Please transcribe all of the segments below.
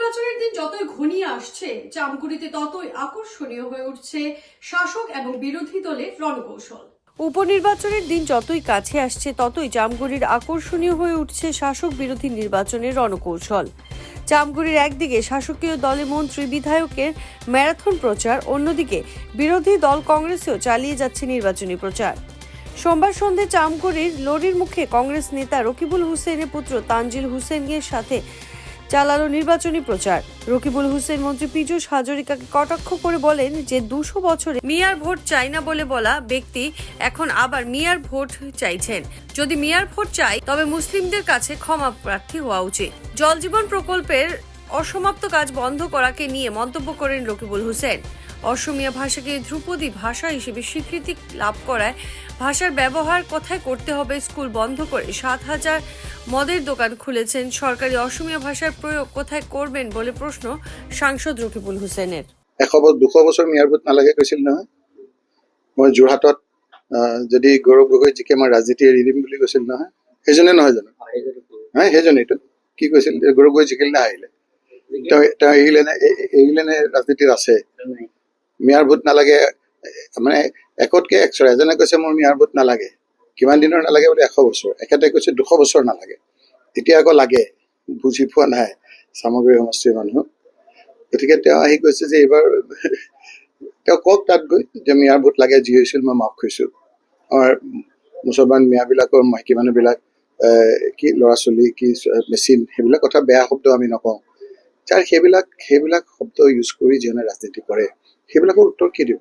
উপনির্বাচনের দিন যতই ঘনিয়ে আসছে জামগুড়িতে ততই আকর্ষণীয় হয়ে উঠছে শাসক এবং বিরোধী দলের রণকৌশল। উপনির্বাচনের দিন যতই কাছে আসছে, ততই জামগুড়ির আকর্ষণীয় হয়ে উঠছে শাসক বিরোধী নির্বাচনের রণকৌশল। জামগুড়ির একদিকে শাসকীয় দলে মন্ত্রী, বিধায়কের ম্যারাথন প্রচার, অন্যদিকে বিরোধী দল কংগ্রেসেও চালিয়ে যাচ্ছে নির্বাচনী প্রচার। সোমবার সন্ধে চামগুড়ির লরির মুখে কংগ্রেস নেতা রকিবুল হুসেনের পুত্র তানজিল হুসেনের সাথে চালালো নির্বাচনী প্রচার। রকিবুল হোসেন মন্ত্রী পীযূষ হাজরিকাকে কটাক্ষ করে বলেন যে দুশো বছরে মিয়ার ভোট চাই না বলে বলা ব্যক্তি এখন আবার মিয়ার ভোট চাইছেন। যদি মিয়ার ভোট চাই তবে মুসলিমদের কাছে ক্ষমা প্রার্থী হওয়া উচিত। জলজীবন প্রকল্পের অসমাপ্ত কাজ বন্ধ করাকে নিয়ে মন্তব্য করেন রকিবুল হোসেন। অসমীয়া ভাষাকে ধ্রুপদী ভাষা হিসেবে স্বীকৃতি লাভ করায় ভাষার ব্যবহার কোথায় করতে হবে স্কুল বন্ধ করে। সাত হাজার মদের দোকান খুলেছেন। সরকারি অসমীয়া ভাষার প্রয়োগ কোথায় করবেন বলে প্রশ্ন সাংসদ রকিবুল হোসেনের। এশ দুশ বছৰ মিয়াৰ নালাগে কৈছিল নহয়। মই যোৰহাটত আহ, যদি গৌৰৱ গগৈ জিকে মই ৰাজনীতি এৰি দিম বুলি কৈছিল নহয়। সেইজনে নহয় জানো? হা সেইজনেইতো কি কৈছিল? গৌৰৱ গগৈ জিকিল নে আহিলে তেওঁ তেওঁ এৰিলে নে এৰিলে নে ৰাজনীতিত আছে? মিয়াৰ ভোট নালাগে মানে একতকে একশৰ এজনে কৈছে মোৰ মিয়াৰ ভোট নালাগে। কিমান দিনৰ নালাগে বোলে? এশ বছৰ। এখেতে কৈছে দুশ বছৰ নালাগে। এতিয়া আকৌ লাগে বুজি পোৱা নাই চামগুৰি সমষ্টিৰ মানুহ। গতিকে তেওঁ আহি কৈছে যে এইবাৰ তেওঁ কওক তাত গৈ যে মিয়াৰ ভোট লাগে যি হৈছিল মই মাফ কৰিছো। আমাৰ মুছলমান মিয়াবিলাকৰ মাইকী মানুহবিলাক কি ল'ৰা ছোৱালী কি মেচিন সেইবিলাক কথা বেয়া শব্দ আমি নকওঁ। যাৰ সেইবিলাক সেইবিলাক শব্দ ইউজ কৰি যিজনে ৰাজনীতি কৰে সেইবিলাকৰ উত্তৰ কি দিব?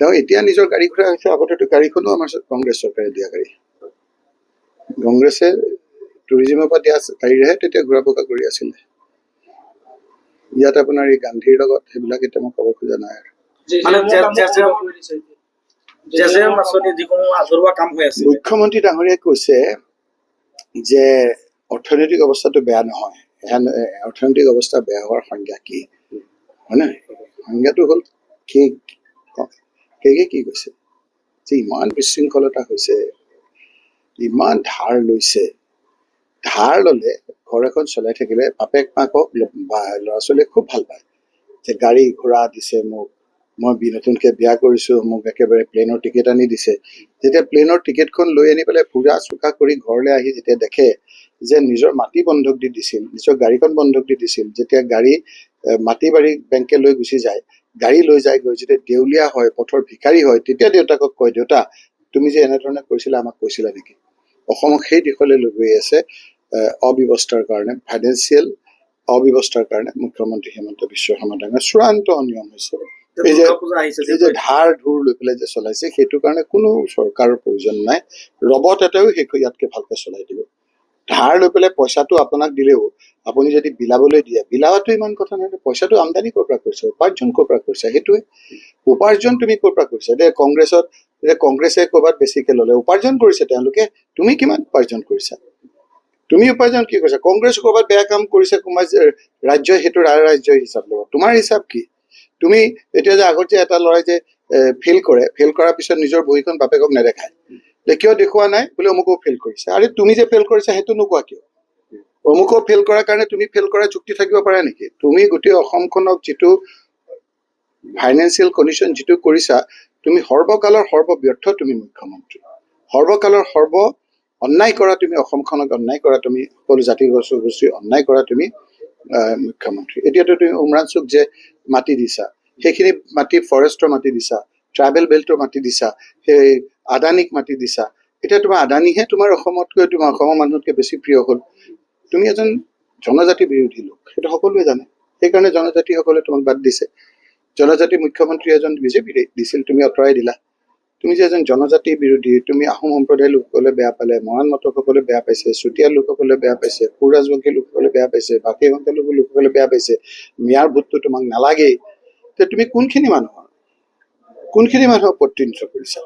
তেওঁ এতিয়া নিজৰ গাড়ী ঘূৰা হৈছে আগতেতো গাড়ীখনো আমাৰ কংগ্ৰেছ চৰকাৰে দিয়া গাড়ী। কংগ্ৰেছে টুৰিজিমৰ পৰা দিয়া গাড়ীৰেহে তেতিয়া ঘূৰা পকা কৰি আছিলে। ইয়াত আপোনাৰ এই গান্ধীৰ লগত সেইবিলাক এতিয়া মই ক'ব খোজা নাই আৰু। মানে মুখ্যমন্ত্ৰী ডাঙৰীয়াই কৈছে যে অৰ্থনৈতিক অৱস্থাটো বেয়া নহয়। অৰ্থনৈতিক অৱস্থা বেয়া হোৱাৰ সংজ্ঞা কি? হয় নে সংজ্ঞাটো হ'ল কি কেকে কি কৈছে? যে ইমান বিশৃংখলতা হৈছে, ইমান ধাৰ লৈছে। ধাৰ ল'লে ঘৰ এখন চলাই থাকিলে বাপেক মাকক বা ল'ৰা ছোৱালীয়ে খুব ভালো পায়। যে গাড়ী ঘোঁৰা দিছে মোক মই বি নতুনকৈ বিয়া কৰিছোঁ, মোক একেবাৰে প্লেনৰ টিকেট আনি দিছে। যেতিয়া প্লেনৰ টিকেটখন লৈ আনি পেলাই ফুৰা চোকা কৰি ঘৰলৈ আহি যেতিয়া দেখে যে নিজৰ মাটি বন্ধক দি দিছিল, নিজৰ গাড়ীখন বন্ধক দি দিছিল, যেতিয়া গাড়ী মাটি বাৰী বেংকে লৈ গুচি যায়, গাড়ী লৈ যায় গৈ যেতিয়া দেউলীয়া হয়, পথৰ ভিকাৰী হয়, তেতিয়া দেউতাকক কয়, দেউতা, তুমি যে এনেধৰণে কৰিছিলা আমাক কৈছিলা নেকি? অসমক সেই দিশলৈ লৈ গৈ আছে অব্যৱস্থাৰ কাৰণে ফাইনেন্সিয়েল অব্যৱস্থাৰ কাৰণে মুখ্যমন্ত্ৰী হেমন্ত বিশ্ব শৰ্মা ডাঙৰীয়া চূড়ান্ত অনিয়ম হৈছে এই যে এই ধাৰ ধুৰ লৈ পেলাই যে চলাইছে সেইটো কাৰণে কোনো চৰকাৰৰ প্ৰয়োজন নাই। ৰবট এটাও সেই ইয়াতকে ভালকে চলাই দিব। ধাৰ লৈ পেলাই পইচাটো আপোনাক দিলেও আপুনি যদি বিলাবলৈ দিয়ে বিলাৱাটো ইমান কথা নহয় পইচাটো আমদানি ক'ৰ পৰা কৰিছে উপাৰ্জন ক'ৰ পৰা কৰিছে সেইটোৱে। উপাৰ্জন তুমি ক'ৰ পৰা কৰিছা? দে কংগ্ৰেছত যে কংগ্ৰেছে ক'ৰবাত বেছিকে ল'লে উপাৰ্জন কৰিছে তেওঁলোকে তুমি কিমান উপাৰ্জন কৰিছা? তুমি উপাৰ্জন কি কৰিছা? কংগ্ৰেছ ক'ৰবাত বেয়া কাম কৰিছে কোনোবা ৰাজ্যই সেইটো ৰাজ্যই হিচাপ ল'ব। তোমাৰ হিচাপ কি? তুমি এতিয়া যে আগত যে এটা ল'ৰাই যে ফেইল কৰে ফেইল কৰাৰ পিছত নিজৰ বহীখন বাপেকক নেদেখায়। কিয় দেখুওৱা নাই বোলে অমুকো ফেইল কৰিছে। আৰে তুমি যে ফেইল কৰিছা সেইটো নোকোৱা কিয়? অমুকো ফেইল কৰাৰ কাৰণে তুমি ফেইল কৰা যুক্তি থাকিব পাৰা নেকি? তুমি গোটেই অসমখনক যিটো ফাইনেন্সিয়েল কণ্ডিশ্যন যিটো কৰিছা তুমি সৰ্বকালৰ সৰ্বব্যৰ্থ তুমি মুখ্যমন্ত্ৰী। সৰ্বকালৰ সৰ্ব অন্যায় কৰা তুমি অসমখনক অন্যায় কৰা তুমি সকলো জাতি গোষ্ঠী অন্যায় কৰা তুমি মুখ্যমন্ত্ৰী এতিয়াতো তুমি উমৰাংচুক যে মাটি দিছা। সেইখিনি মাটি ফৰেষ্টৰ মাটি দিছা ট্ৰাইবেল বেল্টৰ মাটি দিছা, সেই আদানীক মাটি দিছা। এতিয়া তোমাৰ আদানীহে তোমাৰ অসমতকৈ, তোমাৰ অসমৰ মানুহতকৈ বেছি প্ৰিয় হ'ল। তুমি এজন জনজাতি বিৰোধী লোক, সেইটো সকলোৱে জানে। সেইকাৰণে জনজাতিসকলে তোমাক বাদ দিছে। জনজাতি মুখ্যমন্ত্ৰী এজন বিজেপি দিছিল, তুমি আঁতৰাই দিলা। তুমি যে এজন জনজাতি বিৰোধী, তুমি আহোম সম্প্ৰদায়ৰ লোকসকলে বেয়া পালে মৰাণ মটকসকলে বেয়া পাইছে, চুতীয়া লোকসকলে বেয়া পাইছে সুৰ ৰাজবংশী লোকসকলে বেয়া পাইছে, বাকী সংখ্যালঘু লোকসকলে বেয়া পাইছে, মিয়াৰ ভোটটো তোমাক নালাগেই। তে তুমি কোনখিনি মানুহৰ? কোনখিনি মানুহক প্ৰতিনিধিত্ব কৰিছা?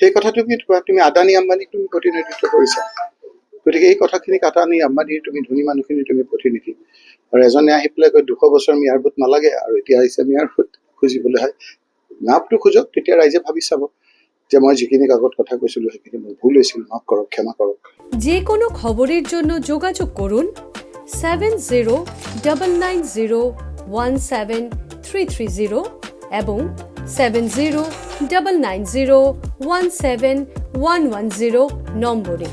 সেই কথা তুমি কোৱা? তুমি আদানী আম্বানীক তুমি প্ৰতিনিধিত্ব কৰিছা। গতিকে এই কথাখিনিক আদানী আম্বানীৰ তুমি ধনী মানুহখিনি তুমি প্ৰতিনিধি। আৰু এজনে আহি পেলাই কয়, দুশ বছৰ মিয়াৰ ভোট নালাগে আৰু এতিয়া আহিছে মিয়াৰ ভোট খুজিবলৈ। হয় মাপটো খোজক, তেতিয়া ৰাইজে ভাবি চাব। যে মই যিখিনি আগত কথা কৈছিলোঁ, সেইখিনি মই ভুল হৈছিল, মাফ কৰক, ক্ষমা কৰক। যে কোনো খবরের জন্য যোগাযোগ করুন seven zero double nine zero one seven three three zero এবং seven zero double nine zero one seven one one zero নম্বরে।